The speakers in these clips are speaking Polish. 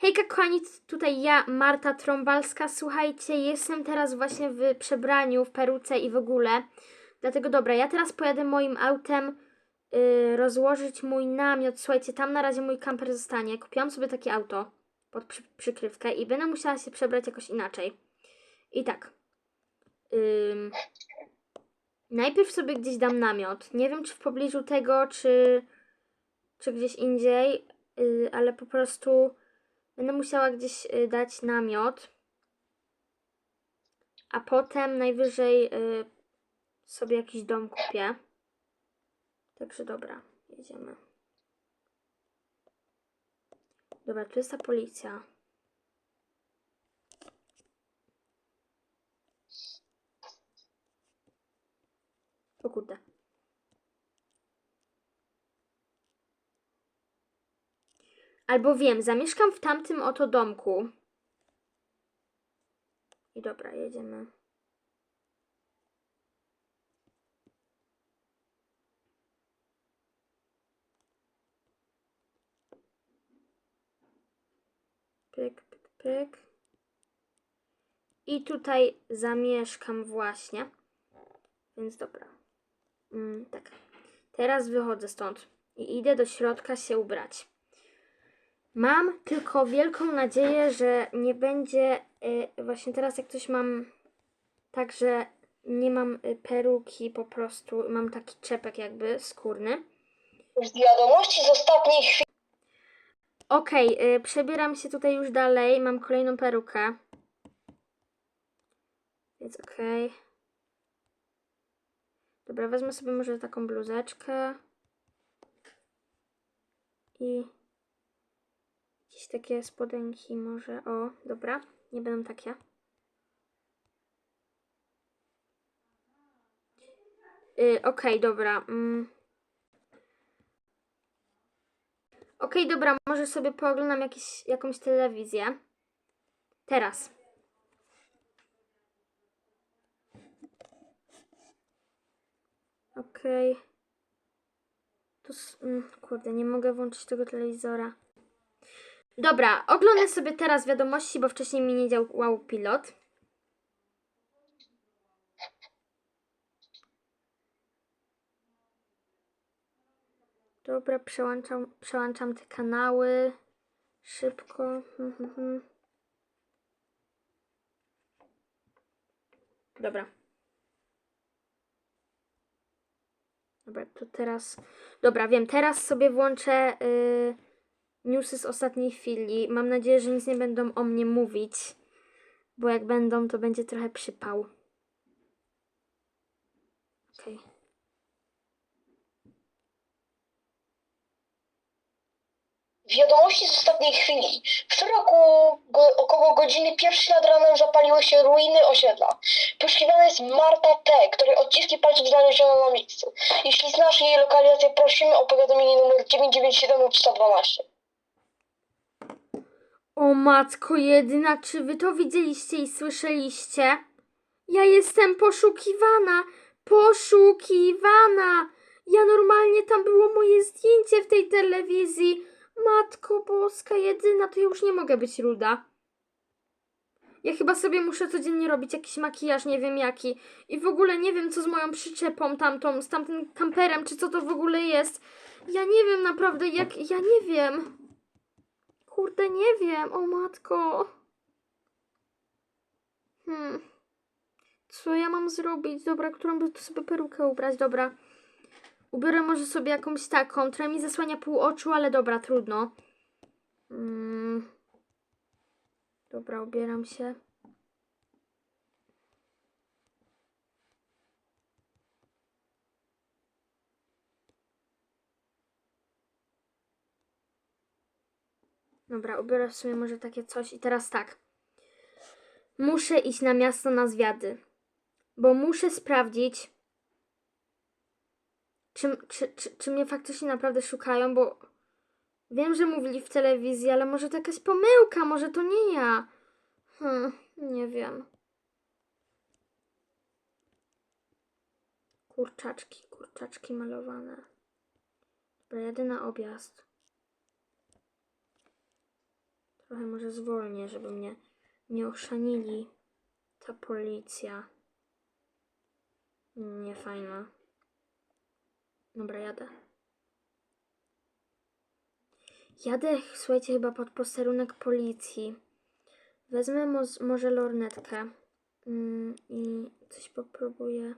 Hejka kochani, tutaj ja, Marta Trąbalska. Słuchajcie, jestem teraz właśnie w przebraniu, w peruce i w ogóle. Dlatego dobra, ja teraz pojadę moim autem y, rozłożyć mój namiot. Słuchajcie, tam na razie mój kamper zostanie. Kupiłam sobie takie auto pod przy, przykrywkę i będę musiała się przebrać jakoś inaczej. I tak. Ym, najpierw sobie gdzieś dam namiot. Nie wiem, czy w pobliżu tego, czy, czy gdzieś indziej, y, ale po prostu będę musiała gdzieś y, dać namiot. A potem najwyżej y, sobie jakiś dom kupię. Także dobra, jedziemy. Dobra, tu jest ta policja. O kurde. Albo wiem, zamieszkam w tamtym oto domku. I dobra, jedziemy. Pyk, pyk, pyk. I tutaj zamieszkam właśnie. Więc dobra. Mm, tak. Teraz wychodzę stąd i idę do środka się ubrać. Mam tylko wielką nadzieję, że nie będzie y, właśnie teraz jak coś mam tak, że nie mam y, peruki po prostu, mam taki czepek jakby skórny. Z wiadomości z ostatniej chwili. Okej, y, przebieram się tutaj już dalej, mam kolejną perukę. Więc okej. Dobra, wezmę sobie może taką bluzeczkę. I jakieś takie spodenki może. O, dobra, nie będą takie. Y, okej, dobra. Mm. Okej, dobra, może sobie pooglądam jakieś, jakąś telewizję. Teraz. Okej. Tu, s- mm, kurde, nie mogę włączyć tego telewizora. Dobra, oglądam sobie teraz wiadomości, bo wcześniej mi nie działał pilot. Dobra, przełączam, przełączam te kanały. Szybko. Mhm, mhm. Dobra. Dobra, to teraz. Dobra, wiem, teraz sobie włączę y, newsy z ostatniej chwili. Mam nadzieję, że nic nie będą o mnie mówić, bo jak będą, to będzie trochę przypał. Okej. Wiadomości z ostatniej chwili. Wczoraj około, go, około godziny pierwszej nad ranem zapaliły się ruiny osiedla. Poszukiwana jest Marta T., której odciski palców znaleziono na miejscu. Jeśli znasz jej lokalizację, prosimy o powiadomienie numer 997 lub 112. O matko jedyna, czy wy to widzieliście i słyszeliście? Ja jestem poszukiwana! Poszukiwana! Ja normalnie tam było moje zdjęcie w tej telewizji. Matko boska jedyna, to ja już nie mogę być ruda. Ja chyba sobie muszę codziennie robić jakiś makijaż, nie wiem jaki. I w ogóle nie wiem, co z moją przyczepą tamtą, z tamtym kamperem, czy co to w ogóle jest. Ja nie wiem naprawdę, jak, ja nie wiem. Kurde, nie wiem, o matko. Hmm. Co ja mam zrobić? Dobra, którą by sobie perukę ubrać? Dobra. Ubiorę może sobie jakąś taką, która mi zasłania pół oczu, ale dobra, trudno. Mm. Dobra, ubieram się. Dobra, ubiorę w sumie może takie coś. I teraz tak. Muszę iść na miasto na zwiady. Bo muszę sprawdzić, czy, czy, czy, czy mnie faktycznie naprawdę szukają, bo wiem, że mówili w telewizji, ale może to jakaś pomyłka, może to nie ja. Hmm, nie wiem. Kurczaczki, kurczaczki malowane. Dobra, jadę na objazd. Trochę może zwolnię, żeby mnie nie ochrzanili. Ta policja. Nie fajna. Dobra, jadę. Jadę, słuchajcie, chyba pod posterunek policji. Wezmę mo- może lornetkę mm, i coś popróbuję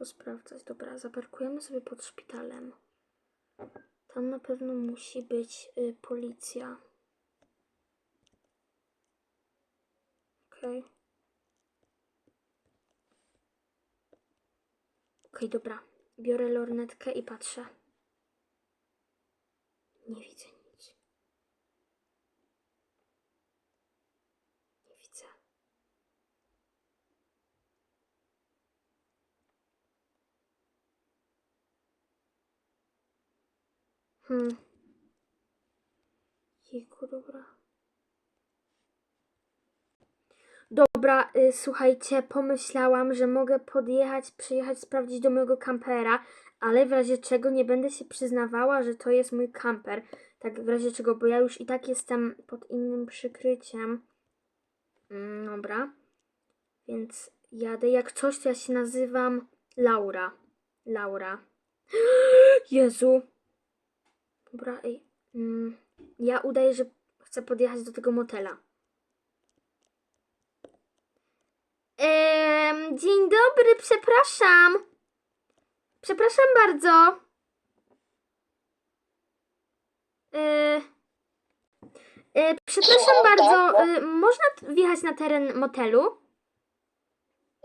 posprawdzać. Dobra, zaparkujemy sobie pod szpitalem. Tam na pewno musi być y, policja. Okej. Okej, dobra. Biorę lornetkę i patrzę. Nie widzę Hmm. Jejku, dobra. Dobra, y, słuchajcie, pomyślałam, że mogę podjechać, przyjechać, sprawdzić do mojego kampera, ale w razie czego nie będę się przyznawała, że to jest mój kamper. Tak w razie czego, bo ja już i tak jestem pod innym przykryciem. Mm, dobra. Więc jadę. Jak coś, to ja się nazywam Laura. Laura. Jezu. Dobra, ej. Mm, ja udaję, że chcę podjechać do tego motela. Em, dzień dobry, przepraszam. Przepraszam bardzo. E, e, przepraszam bardzo, e, można wjechać na teren motelu?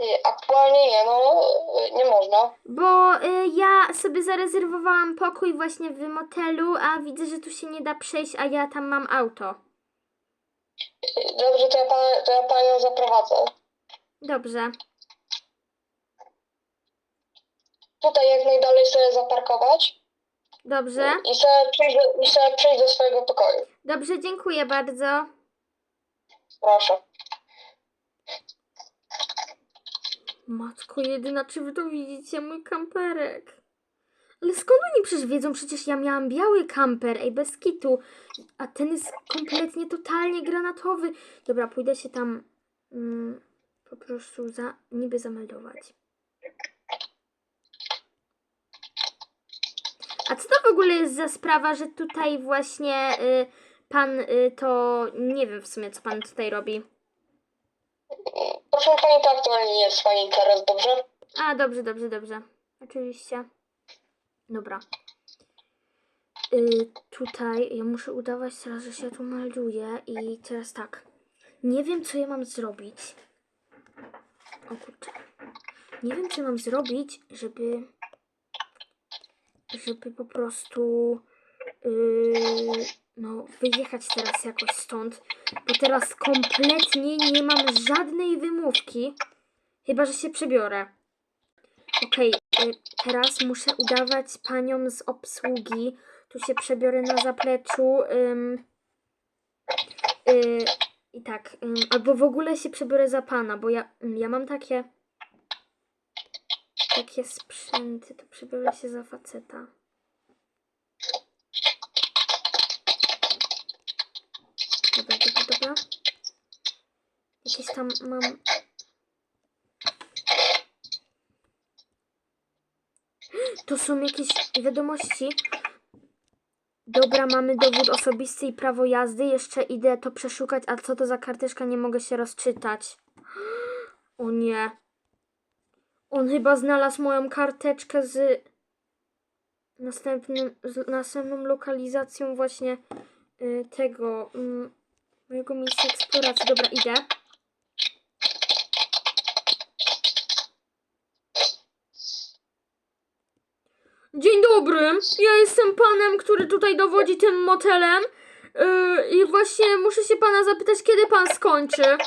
Y, Aktualnie nie, no y, nie można. Bo e, ja sobie zarezerwowałam pokój właśnie w motelu, a widzę, że tu się nie da przejść, a ja tam mam auto. Y, Dobrze, to ja, to ja panią zaprowadzę. Dobrze. Tutaj jak najdalej sobie zaparkować Dobrze. i sobie przejść do, i sobie przejść do swojego pokoju. Dobrze, dziękuję bardzo. Proszę. Matko jedyna, czy wy to widzicie, mój kamperek? Ale skąd oni przecież wiedzą? Przecież ja miałam biały kamper, ej, bez kitu. A ten jest kompletnie, totalnie granatowy. Dobra, pójdę się tam mm, po prostu za, niby zameldować. A co to w ogóle jest za sprawa, że tutaj właśnie y, pan y, to... Nie wiem w sumie, co pan tutaj robi. Proszę pani, to aktualnie nie jest pani interes, dobrze? A, dobrze, dobrze, dobrze. Oczywiście. Dobra. Y, tutaj ja muszę udawać teraz, że się tu melduję i teraz tak. Nie wiem, co ja mam zrobić. O kurczę. Nie wiem, co mam zrobić, żeby żeby po prostu yy, no wyjechać teraz jakoś stąd, bo teraz kompletnie nie mam żadnej wymówki, chyba że się przebiorę. Okej, y, teraz muszę udawać panią z obsługi. Tu się przebiorę na zapleczu. Ym, y, I tak, ym, albo w ogóle się przebiorę za pana, bo ja, ja mam takie takie sprzęty, to przebiorę się za faceta. Dobra, dobra, dobra. Jakieś tam mam To są jakieś wiadomości. Dobra, mamy dowód osobisty i prawo jazdy. Jeszcze idę to przeszukać. A co to za karteczka? Nie mogę się rozczytać. O nie. On chyba znalazł moją karteczkę z następnym, z następną lokalizacją właśnie y, tego mm, mojego miejsca eksploracji. Dobra, idę. Dobry, ja jestem panem, który tutaj dowodzi tym motelem yy, i właśnie muszę się pana zapytać, kiedy pan skończy. Y,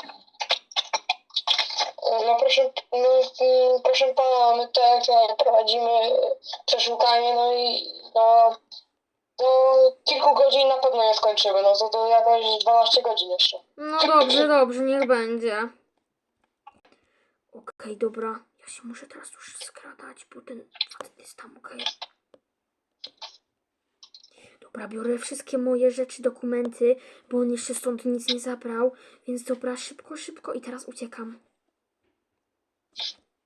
No proszę, no, proszę pana, my tutaj jak prowadzimy przeszukanie, no i no do kilku godzin na pewno nie skończymy, no to, to jakoś 12 godzin jeszcze. No dobrze, dobrze, niech będzie. Okej, dobra, ja się muszę teraz już skradać, bo ten facet jest tam, okej. Dobra, biorę wszystkie moje rzeczy, dokumenty, bo on jeszcze stąd nic nie zabrał. Więc dobra, szybko, szybko i teraz uciekam.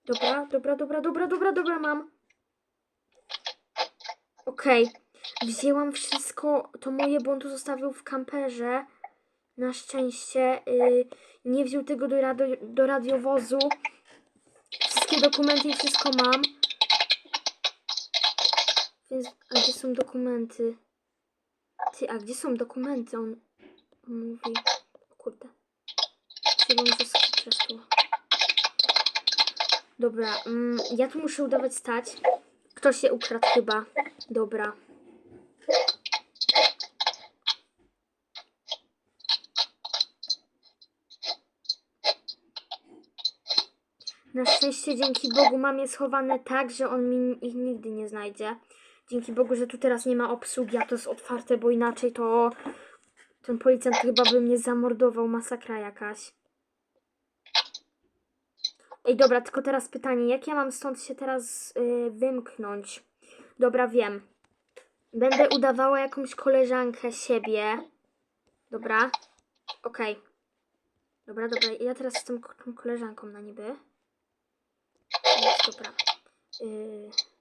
Dobra, dobra, dobra, dobra, dobra, dobra, mam. Okej. Wzięłam wszystko, to moje, bo on tu zostawił w kamperze. Na szczęście y, nie wziął tego do, radio, do radiowozu. Wszystkie dokumenty i wszystko mam. Więc, gdzie są dokumenty? Ty, a gdzie są dokumenty? On, mówi. Kurde. Chciałbym, że skrzesz tu. Dobra, mm, ja tu muszę udawać stać. Ktoś się ukradł chyba. Dobra. Na szczęście dzięki Bogu mam je schowane tak, że on mi ich nigdy nie znajdzie. Dzięki Bogu, że tu teraz nie ma obsługi, a to jest otwarte, bo inaczej to ten policjant chyba by mnie zamordował. Masakra jakaś. Ej, dobra, tylko teraz pytanie, jak ja mam stąd się teraz y, wymknąć? Dobra, wiem. Będę udawała jakąś koleżankę siebie. Dobra. Okej. Dobra, dobra. Ja teraz jestem tą koleżanką na niby. Dobra. Y...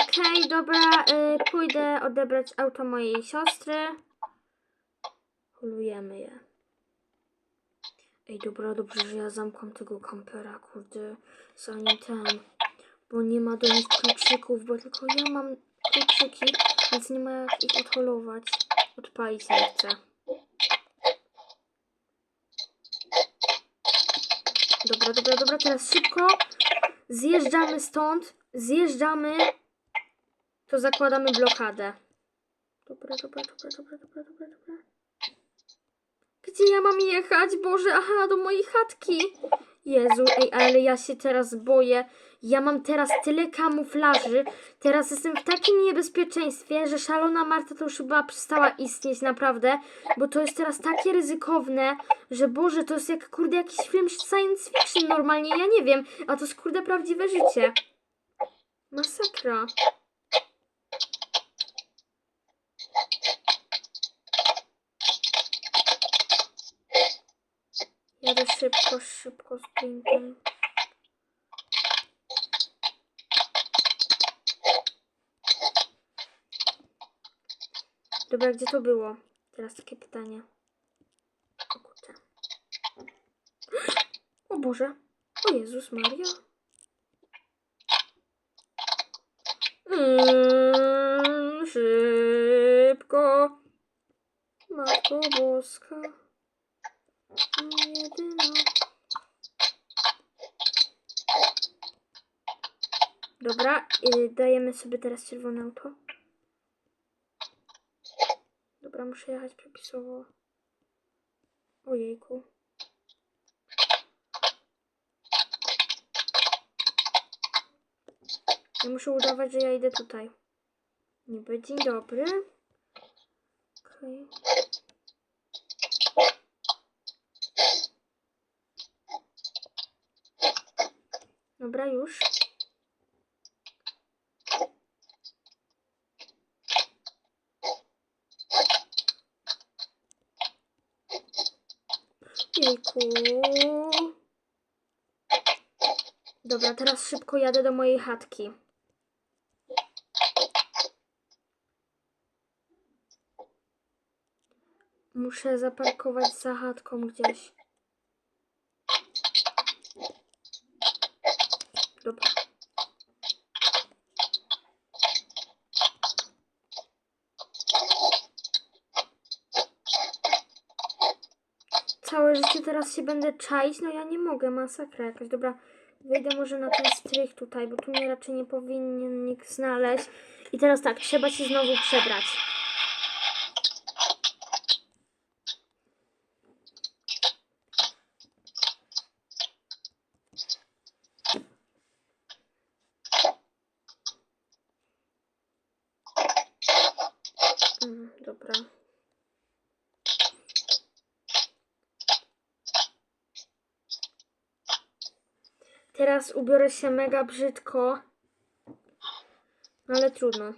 Okej, dobra. Y, pójdę odebrać auto mojej siostry. Holujemy je. Ej, dobra, dobrze, że ja zamkłam tego kampera, kurde, zanim ten, bo nie ma do nich kluczyków, bo tylko ja mam kluczyki, więc nie ma jak ich odholować. Odpalić nie chcę. Dobra, dobra, dobra, teraz szybko zjeżdżamy stąd, zjeżdżamy, to zakładamy blokadę. Dobra, dobra, dobra, dobra, dobra, dobra, dobra. Gdzie ja mam jechać? Boże, aha, do mojej chatki. Jezu, ej, ale ja się teraz boję. Ja mam teraz tyle kamuflaży. Teraz jestem w takim niebezpieczeństwie, że szalona Marta to już chyba przestała istnieć, naprawdę. Bo to jest teraz takie ryzykowne, że Boże, to jest jak kurde jakiś film science fiction normalnie. Ja nie wiem, a to jest kurde prawdziwe życie. Masakra. Jadę szybko, szybko sprintem. Dobra, gdzie to było? Teraz takie pytanie. O kurczę. O Boże. O Jezus Maria. Mm, szybko. Matko Boska. Jedyna. Dobra, y, dajemy sobie teraz czerwone auto. Dobra, muszę jechać przepisowo. Ojejku. Ja muszę udawać, że ja idę tutaj. Niby dzień dobry. Okej. Dobra, już. Jejku. Dobra, teraz szybko jadę do mojej chatki. Muszę zaparkować za chatką gdzieś. Dobra. Całe życie teraz się będę czaić? No ja nie mogę, masakra jakaś. Dobra, wejdę może na ten strych tutaj, bo tu mnie raczej nie powinien nikt znaleźć. I teraz tak, trzeba się znowu przebrać. Mm, dobra. Teraz ubiorę się mega brzydko. Ale trudno.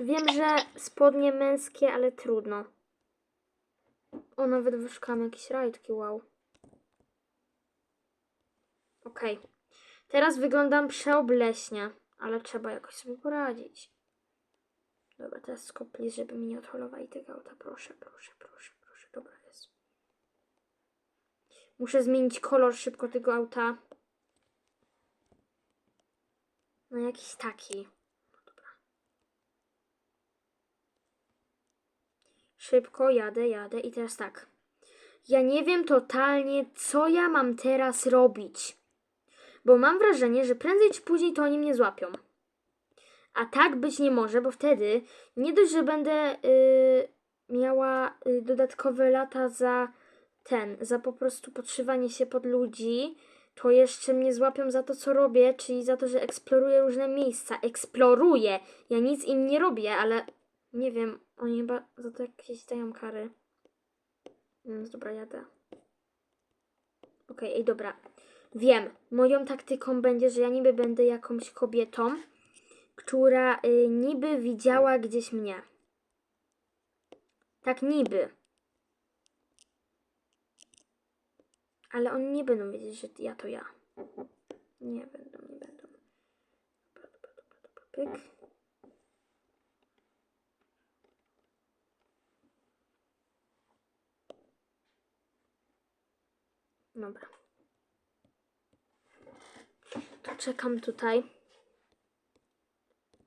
Wiem, że spodnie męskie, ale trudno. O, nawet wyszukałam jakieś rajtki, wow. Okej. Teraz wyglądam przeobleśnie, ale trzeba jakoś sobie poradzić. Dobra, teraz skopli, żeby mi nie odholowali tego auta. Proszę, proszę, proszę, proszę. Dobra jest. Muszę zmienić kolor szybko tego auta. No jakiś taki. Dobra. Szybko jadę, jadę i teraz tak. Ja nie wiem totalnie, co ja mam teraz robić. Bo mam wrażenie, że prędzej czy później to oni mnie złapią. A tak być nie może, bo wtedy nie dość, że będę y, miała y, dodatkowe lata za ten, za po prostu podszywanie się pod ludzi, to jeszcze mnie złapią za to, co robię, czyli za to, że eksploruję różne miejsca. Eksploruję! Ja nic im nie robię, ale nie wiem, oni chyba za to jakieś dają kary. Więc dobra, jadę. Okej, ej, dobra. Wiem, moją taktyką będzie, że ja niby będę jakąś kobietą, która y, niby widziała gdzieś mnie. Tak niby. Ale oni nie będą wiedzieć, że ja to ja. Nie będą, nie będą. Pyk. Dobra. To czekam tutaj.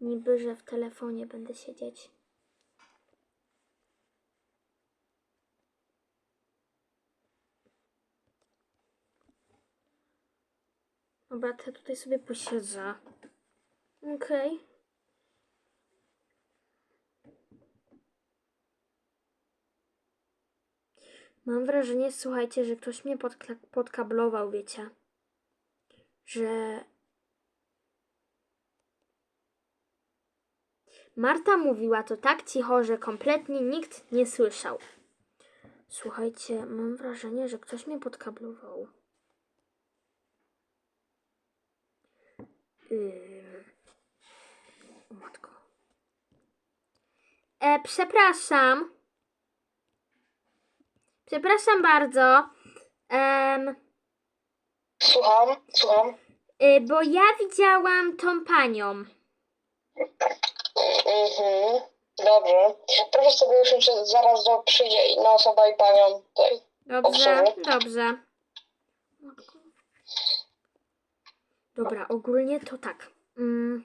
Niby, że w telefonie będę siedzieć. Dobra, ja tutaj sobie posiedzę. Okej. Mam wrażenie, słuchajcie, że ktoś mnie podkablował, wiecie. Że Marta mówiła to tak cicho, że kompletnie nikt nie słyszał. Słuchajcie, mam wrażenie, że ktoś mnie podkablował. O matko. E, przepraszam. Przepraszam bardzo. Em, Słucham, słucham. y, bo ja widziałam tą panią. Mhm. Dobrze. Proszę sobie usiąść, zaraz do przyjdzie inna osoba i panią tutaj. Dobrze, dobrze. Dobra, ogólnie to tak. Mm,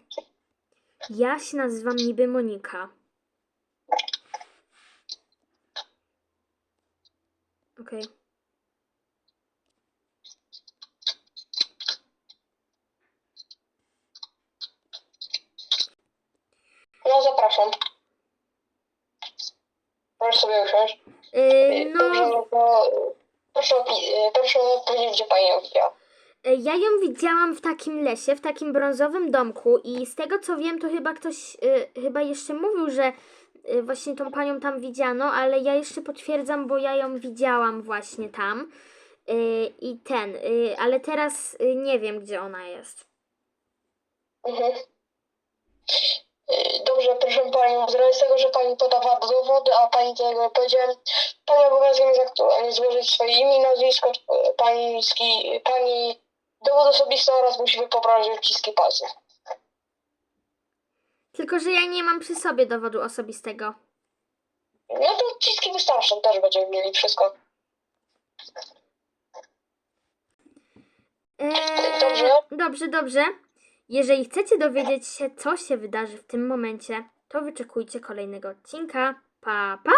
ja się nazywam niby Monika. Okej. Zapraszam. Proszę sobie usiąść. Yy, Dobrze, no, no to proszę, opi- proszę powiedzieć, gdzie pani ją widziała. ja ją widziałam w takim lesie, w takim brązowym domku i z tego co wiem, to chyba ktoś y, chyba jeszcze mówił, że y, właśnie tą panią tam widziano, ale ja jeszcze potwierdzam, bo ja ją widziałam właśnie tam. Y, I ten, y, ale teraz y, nie wiem, gdzie ona jest. Mhm. Dobrze, proszę panią, z racji tego, że pani podawała dowody, a pani tego powiedziałem, pani obowiązkiem jest aktualnie złożyć swoje imię i nazwisko, pański, pani dowód osobisty oraz musimy pobrać odciski palców. Tylko, że ja nie mam przy sobie dowodu osobistego. No to odciski wystarczą, też będziemy mieli wszystko. Eee, Dobrze. Dobrze, dobrze. Jeżeli chcecie dowiedzieć się, co się wydarzy w tym momencie, to wyczekujcie kolejnego odcinka. Pa, pa!